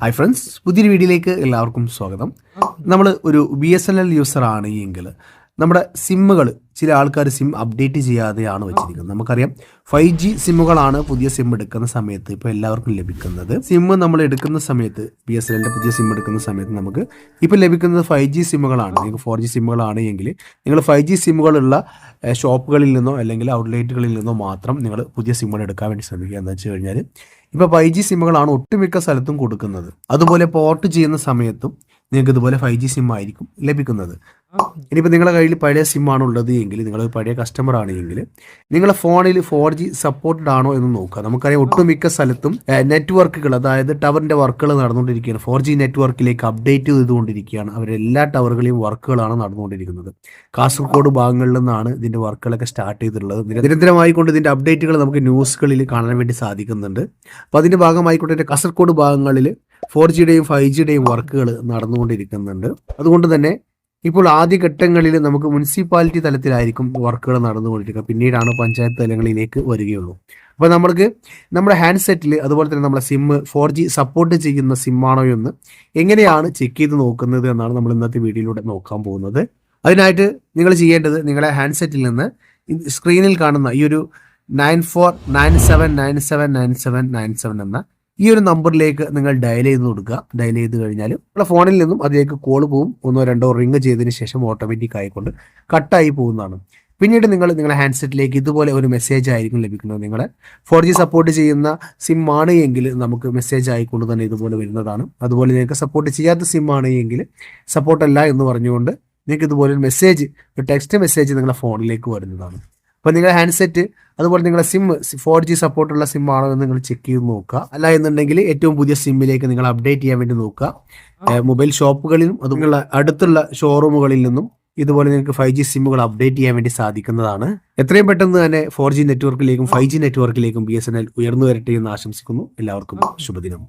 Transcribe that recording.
Hi friends പുതിയൊരു വീഡിയോയിലേക്ക് എല്ലാവർക്കും സ്വാഗതം. നമ്മൾ ഒരു B S N L user ആണ് എങ്കിൽ നമ്മുടെ സിമ്മുകൾ ചില ആൾക്കാർ സിം അപ്ഡേറ്റ് ചെയ്യാതെയാണ് വെച്ചിരിക്കുന്നത്. നമുക്കറിയാം ഫൈവ് ജി സിമ്മുകളാണ് പുതിയ സിം എടുക്കുന്ന സമയത്ത് ഇപ്പോൾ എല്ലാവർക്കും ലഭിക്കുന്നത്. സിം നമ്മൾ എടുക്കുന്ന സമയത്ത് ബി എസ് എല്ലിന്റെ പുതിയ സിം എടുക്കുന്ന സമയത്ത് നമുക്ക് ഇപ്പോൾ ലഭിക്കുന്നത് ഫൈവ് ജി സിമ്മുകളാണ്. നിങ്ങൾക്ക് ഫോർ ജി സിമ്മുകളാണ് എങ്കിൽ നിങ്ങൾ ഫൈവ് ജി സിമ്മുകളുള്ള ഷോപ്പുകളിൽ നിന്നോ അല്ലെങ്കിൽ ഔട്ട്ലെറ്റുകളിൽ നിന്നോ മാത്രം നിങ്ങൾ പുതിയ സിമ്മുകൾ എടുക്കാൻ വേണ്ടി ശ്രമിക്കുക. എന്ന് വെച്ച് കഴിഞ്ഞാൽ ഇപ്പോൾ ഫൈവ് ജി സിമ്മുകളാണ് ഒട്ടുമിക്ക സ്ഥലത്തും കൊടുക്കുന്നത്. അതുപോലെ പോർട്ട് ചെയ്യുന്ന സമയത്തും നിങ്ങൾക്ക് ഇതുപോലെ ഫൈവ് ജി സിം ആയിരിക്കും ലഭിക്കുന്നത്. ഇനിയിപ്പോൾ നിങ്ങളുടെ കയ്യിൽ പഴയ സിം ആണ് ഉള്ളത് എങ്കിൽ നിങ്ങൾ പഴയ കസ്റ്റമർ ആണ് എങ്കിൽ നിങ്ങളുടെ ഫോണിൽ ഫോർ ജി സപ്പോർട്ടഡ് ആണോ എന്ന് നോക്കുക. നമുക്കറിയാം ഒട്ടുമിക്ക സ്ഥലത്തും നെറ്റ്വർക്കുകൾ അതായത് ടവറിന്റെ വർക്കുകൾ നടന്നുകൊണ്ടിരിക്കുകയാണ്. ഫോർ ജി നെറ്റ്വർക്കിലേക്ക് അപ്ഡേറ്റ് ചെയ്തുകൊണ്ടിരിക്കുകയാണ്. അവരെല്ലാ ടവറുകളെയും വർക്കുകളാണ് നടന്നുകൊണ്ടിരിക്കുന്നത്. കാസർഗോഡ് ഭാഗങ്ങളിൽ നിന്നാണ് ഇതിന്റെ വർക്കുകളൊക്കെ സ്റ്റാർട്ട് ചെയ്തിട്ടുള്ളത്. നിരന്തരമായിക്കൊണ്ട് ഇതിന്റെ അപ്ഡേറ്റുകൾ നമുക്ക് ന്യൂസുകളിൽ കാണാൻ വേണ്ടി സാധിക്കുന്നുണ്ട്. അപ്പോൾ അതിന്റെ ഭാഗമായിക്കൊണ്ട് കാസർഗോഡ് ഭാഗങ്ങളിൽ ഫോർ ജിയുടെയും ഫൈവ് ജിയുടെയും വർക്കുകൾ നടന്നുകൊണ്ടിരിക്കുന്നുണ്ട്. അതുകൊണ്ട് തന്നെ ഇപ്പോൾ ആദ്യഘട്ടങ്ങളിൽ നമുക്ക് മുനിസിപ്പാലിറ്റി തലത്തിലായിരിക്കും വർക്കുകൾ നടന്നുകൊണ്ടിരിക്കുക. പിന്നീടാണ് പഞ്ചായത്ത് തലങ്ങളിലേക്ക് വരികയുള്ളൂ. അപ്പോൾ നമ്മൾക്ക് നമ്മുടെ ഹാൻഡ്സെറ്റിൽ അതുപോലെ തന്നെ നമ്മുടെ സിം ഫോർ ജി സപ്പോർട്ട് ചെയ്യുന്ന സിമ്മാണോ എന്ന് എങ്ങനെയാണ് ചെക്ക് ചെയ്ത് നോക്കുന്നത് എന്നാണ് നമ്മൾ ഇന്നത്തെ വീഡിയോയിലൂടെ നോക്കാൻ പോകുന്നത്. അതിനായിട്ട് നിങ്ങൾ ചെയ്യേണ്ടത് നിങ്ങളുടെ ഹാൻഡ്സെറ്റിൽ നിന്ന് സ്ക്രീനിൽ കാണുന്ന ഈ ഒരു nine four nine seven nine seven nine seven nine seven എന്ന ഈ ഒരു നമ്പറിലേക്ക് നിങ്ങൾ ഡയൽ ചെയ്ത് കൊടുക്കുക. ഡയൽ ചെയ്ത് കഴിഞ്ഞാൽ നിങ്ങളുടെ ഫോണിൽ നിന്നും അതിലേക്ക് കോൾ പോവും. ഒന്നോ രണ്ടോ റിങ് ചെയ്തതിന് ശേഷം ഓട്ടോമാറ്റിക് ആയിക്കൊണ്ട് കട്ടായി പോകുന്നതാണ്. പിന്നീട് നിങ്ങൾ നിങ്ങളുടെ ഹാൻഡ്സെറ്റിലേക്ക് ഇതുപോലെ ഒരു മെസ്സേജ് ആയിരിക്കും ലഭിക്കുന്നത്. നിങ്ങളെ ഫോർ ജി സപ്പോർട്ട് ചെയ്യുന്ന സിം ആണ് എങ്കിൽ നമുക്ക് മെസ്സേജ് ആയിക്കൊണ്ട് തന്നെ ഇതുപോലെ വരുന്നതാണ്. അതുപോലെ നിങ്ങൾക്ക് സപ്പോർട്ട് ചെയ്യാത്ത സിം ആണ് എങ്കിൽ സപ്പോർട്ടല്ല എന്ന് പറഞ്ഞുകൊണ്ട് നിങ്ങൾക്ക് ഇതുപോലെ ഒരു മെസ്സേജ് ഒരു ടെക്സ്റ്റ് മെസ്സേജ് നിങ്ങളുടെ ഫോണിലേക്ക് വരുന്നതാണ്. അപ്പോൾ നിങ്ങളുടെ ഹാൻഡ്സെറ്റ് അതുപോലെ നിങ്ങളുടെ സിം ഫോർ ജി സപ്പോർട്ടുള്ള സിം ആണോ എന്ന് നിങ്ങൾ ചെക്ക് ചെയ്ത് നോക്കുക. അല്ല എന്നുണ്ടെങ്കിൽ ഏറ്റവും പുതിയ സിമ്മിലേക്ക് നിങ്ങൾ അപ്ഡേറ്റ് ചെയ്യാൻ വേണ്ടി നോക്കുക. മൊബൈൽ ഷോപ്പുകളിലും അതുപോലെ അടുത്തുള്ള ഷോറൂമുകളിൽ നിന്നും ഇതുപോലെ നിങ്ങൾക്ക് ഫൈവ് ജി സിമ്മുകൾ അപ്ഡേറ്റ് ചെയ്യാൻ വേണ്ടി സാധിക്കുന്നതാണ്. എത്രയും പെട്ടെന്ന് തന്നെ ഫോർ ജി നെറ്റ്വർക്കിലേക്കും ഫൈവ് ജി നെറ്റ്വർക്കിലേക്കും ബി എസ് എൻ എൽ ഉയർന്നു വരട്ടെ എന്ന് ആശംസിക്കുന്നു. എല്ലാവർക്കും ശുഭദിനം.